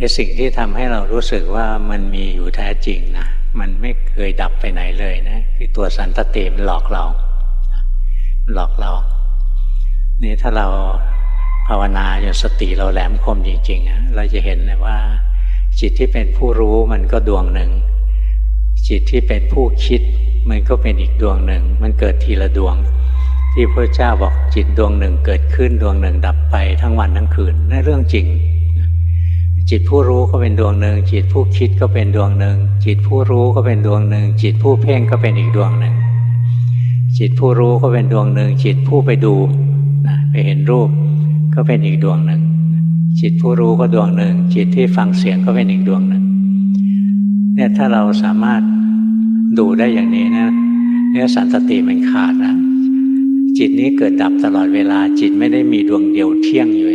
ไอ้สิ่งที่ทำให้เรารู้สึกว่ามันมีอยู่แท้จริงนะมันไม่เคยดับไปไหนเลยนะคือตัวสันตติมันหลอกเรามันหลอกเรา นี่ถ้าเราภาวนาจนสติเราแหลมคมจริงๆนะเราจะเห็นเลยว่า จิตที่เป็นผู้รู้มันก็ดวงหนึ่ง จิตที่เป็นผู้คิดมันก็เป็นอีกดวงหนึ่ง มันเกิดทีละดวง ที่พระเจ้าบอกจิตดวงหนึ่งเกิดขึ้นดวงหนึ่งดับไปทั้งวันทั้งคืนนั่นเรื่องจริง จิตผู้รู้ก็เป็นดวงหนึ่งจิตผู้คิดก็เป็นดวงหนึ่งจิตผู้รู้ก็เป็นดวงหนึ่งจิตผู้เพ่งก็เป็นอีกดวงหนึ่งจิตผู้รู้ก็เป็นดวงหนึ่งจิตผู้ไปดูไปเห็นรูปก็เป็นอีกดวงหนึ่งจิตผู้รู้ก็ดวงหนึ่งจิตที่ฟังเสียงก็เป็นอีกดวงหนึ่งเนี่ยถ้าเราสามารถดูได้อย่างนี้นะเนี่ยสันตติมันขาดนะจิตนี้เกิดดับตลอดเวลาจิตไม่ได้มีดวงเดียวเที่ยงอยู่